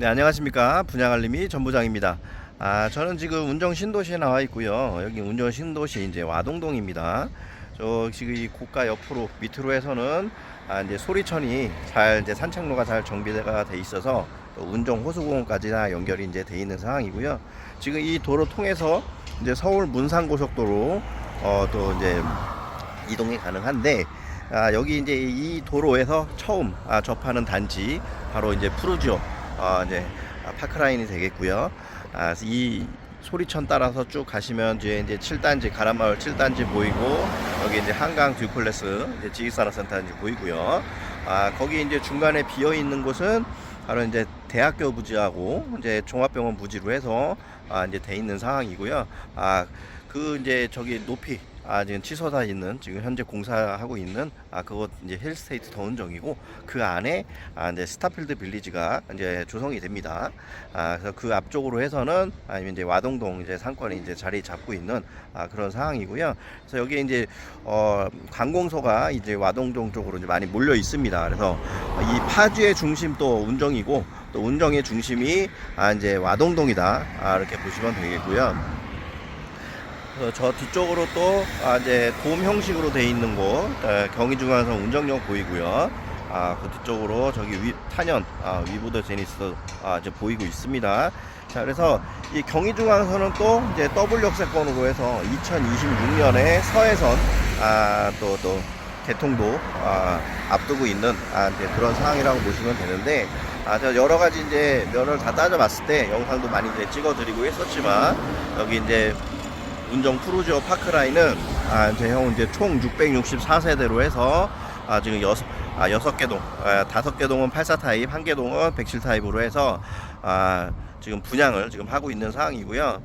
네, 안녕하십니까. 분양알림이 전부장입니다. 아, 저는 지금 운정 신도시에 나와 있고요. 여기 운정 신도시 이제 와동동입니다. 저 지금 이 고가 옆으로 밑으로 해서는 아, 이제 소리천이 잘 이제 산책로가 잘 정비가 돼 있어서 또 운정 호수공원까지 다 연결이 이제 돼 있는 상황이고요. 지금 이 도로 통해서 이제 서울 문산고속도로 어, 또 이제 이동이 가능한데 아, 여기 이제 이 도로에서 처음 아, 접하는 단지 바로 이제 푸르지오 아, 이제 아, 파크라인이 되겠고요. 아, 이 소리천 따라서 쭉 가시면 이제 이제 7단지 가람마을 7단지 보이고 여기 이제 한강 듀플레스 이제 지식산업센터 이제 보이고요. 아, 거기 이제 중간에 비어 있는 곳은 바로 이제 대학교 부지하고 이제 종합병원 부지로 해서 아, 이제 돼 있는 상황이고요. 아, 그 이제 저기 높이 아 지금 치솟아 있는 지금 현재 공사하고 있는 아 그것 이제 힐스테이트 더운정이고 그 안에 아 이제 스타필드 빌리지가 이제 조성이 됩니다. 아 그래서 그 앞쪽으로 해서는 아니면 이제 와동동 이제 상권이 이제 자리 잡고 있는 아 그런 상황이고요. 그래서 여기에 이제 어 관공서가 이제 와동동 쪽으로 이제 많이 몰려 있습니다. 그래서 이 파주의 중심 또 운정이고 또 운정의 중심이 아 이제 와동동이다. 아 이렇게 보시면 되겠고요. 그래서 저 뒤쪽으로 또 아, 이제 돔 형식으로 돼 있는 곳 에, 경의중앙선 운정역 보이고요. 아, 그 뒤쪽으로 저기 위, 탄현 아, 위보드 제니스 아, 이제 보이고 있습니다. 자, 그래서 이 경의중앙선은 또 이제 더블 역세권으로 해서 2026년에 서해선 아, 또 또 개통도 아, 앞두고 있는 아, 이제 그런 상황이라고 보시면 되는데 아, 저 여러 가지 이제 면을 다 따져봤을 때 영상도 많이 이제 찍어드리고 했었지만 여기 이제 운정 푸르지오 파크라인은 아, 이제 형 이제 총 664세대로 해서 아, 지금 여섯 아, 여섯 개 동, 아, 다섯 개 동은 84 타입, 한 개 동은 107 타입으로 해서 아, 지금 분양을 지금 하고 있는 상황이고요.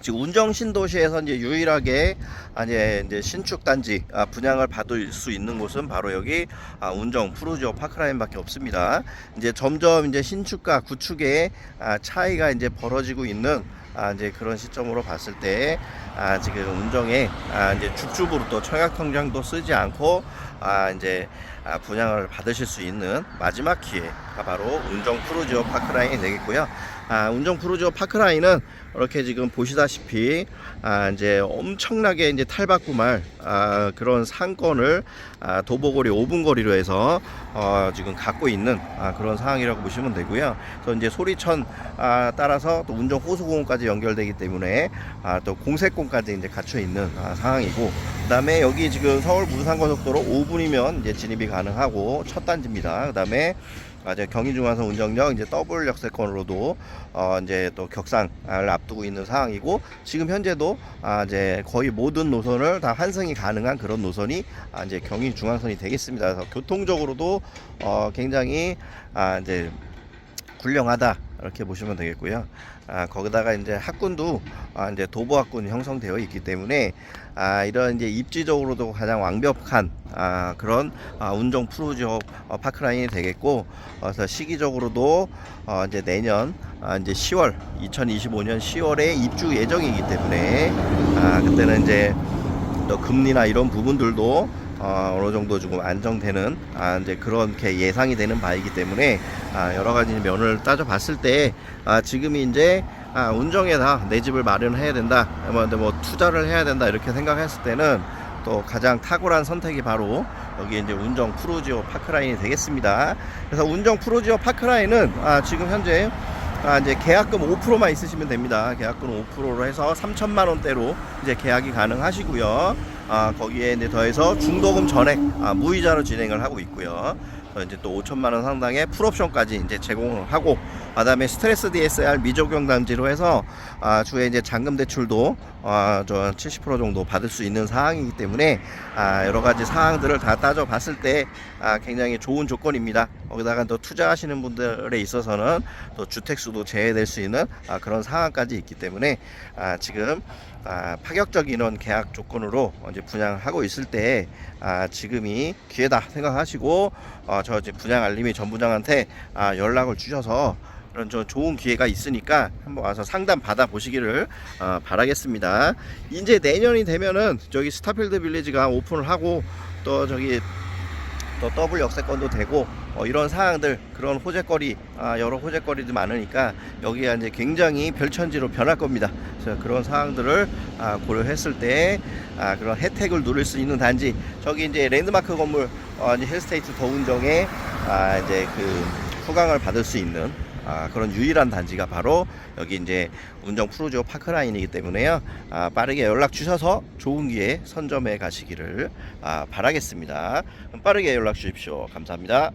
지금 운정 신도시에서 이제 유일하게 아, 이제, 이제 신축 단지 아, 분양을 받을 수 있는 곳은 바로 여기 아, 운정 푸르지오 파크라인밖에 없습니다. 이제 점점 이제 신축과 구축의 아, 차이가 이제 벌어지고 있는 아, 이제 그런 시점으로 봤을 때 아, 지금 운정에 아, 이제 줍줍으로 또 청약 통장도 쓰지 않고 아, 이제 아, 분양을 받으실 수 있는 마지막 기회가 바로 운정 푸르지오 파크라인이 되겠고요. 아, 운정 푸르지오 파크라인은 이렇게 지금 보시다시피 아, 이제 엄청나게 이제 탈바꿈할 아, 그런 상권을 아, 도보거리 5분 거리로 해서 어, 지금 갖고 있는 아, 그런 상황이라고 보시면 되고요. 그래서 이제 소리천 아, 따라서 또 운정 호수공원까지 연결되기 때문에 아, 또 공세권까지 이제 갖춰 있는 아, 상황이고 그다음에 여기 지금 서울 부산고속도로 5분이면 이제 진입이 가능하고 첫 단지입니다. 그다음에 아, 이제 경의중앙선 운정역 이제 더블 역세권으로도 어 이제 또 격상을 앞두고 있는 상황이고 지금 현재도 아 이제 거의 모든 노선을 다 환승이 가능한 그런 노선이 아 이제 경의중앙선이 되겠습니다. 그래서 교통적으로도 어 굉장히 아 이제 훌륭하다 이렇게 보시면 되겠고요. 아, 거기다가 이제 학군도 아, 이제 도보 학군이 형성되어 있기 때문에 아, 이런 이제 입지적으로도 가장 완벽한 아, 그런 아, 운정 프로지오 어, 파크라인이 되겠고 어, 그래서 시기적으로도 어, 이제 내년 아, 이제 10월 2025년 10월에 입주 예정이기 때문에 아, 그때는 이제 또 금리나 이런 부분들도 어, 어느 정도 조금 안정되는 아, 이제 그렇게 예상이 되는 바이기 때문에 아, 여러 가지 면을 따져봤을 때 아, 지금이 이제 아, 운정에다 내 집을 마련해야 된다, 뭐, 뭐 투자를 해야 된다 이렇게 생각했을 때는 또 가장 탁월한 선택이 바로 여기 이제 운정 프로지오 파크라인이 되겠습니다. 그래서 운정 프로지오 파크라인은 아, 지금 현재 아, 이제 계약금 5%만 있으시면 됩니다. 계약금 5%로 해서 3천만 원대로 이제 계약이 가능하시고요. 아, 거기에 이제 더해서 중도금 전액 아, 무이자로 진행을 하고 있고요. 어, 이제 또 5천만 원 상당의 풀옵션까지 이제 제공을 하고 그다음에 스트레스 DSR 미적용 단지로 해서 아, 주에 이제 잔금 대출도 아, 저70% 정도 받을 수 있는 상황이기 때문에 아, 여러 가지 사항들을 다 따져 봤을 때 아, 굉장히 좋은 조건입니다. 거기다가 또 투자하시는 분들에 있어서는 또 주택 수도 제외될 수 있는 아, 그런 상황까지 있기 때문에 아, 지금 아, 파격적인 이런 계약 조건으로 이제 분양하고 있을 때 아, 지금이 기회다 생각하시고 어, 저 이제 분양 알림이 전 부장한테 아, 연락을 주셔서 그런 저 좋은 기회가 있으니까 한번 와서 상담 받아 보시기를 어, 바라겠습니다. 이제 내년이 되면은 저기 스타필드 빌리지가 오픈을 하고 또 저기 또 더블 역세권도 되고 어, 이런 사항들 그런 호재거리 아, 여러 호재거리도 많으니까 여기가 이제 굉장히 별천지로 변할 겁니다. 그래서 그런 사항들을 아, 고려했을 때 아, 그런 혜택을 누릴 수 있는 단지 저기 이제 랜드마크 건물 어, 이제 힐스테이트 더운정에 아, 이제 그 후강을 받을 수 있는 아, 그런 유일한 단지가 바로 여기 이제 운정 프루지오 파크라인이기 때문에요. 아, 빠르게 연락 주셔서 좋은 기회 선점해 가시기를 아, 바라겠습니다. 빠르게 연락 주십시오. 감사합니다.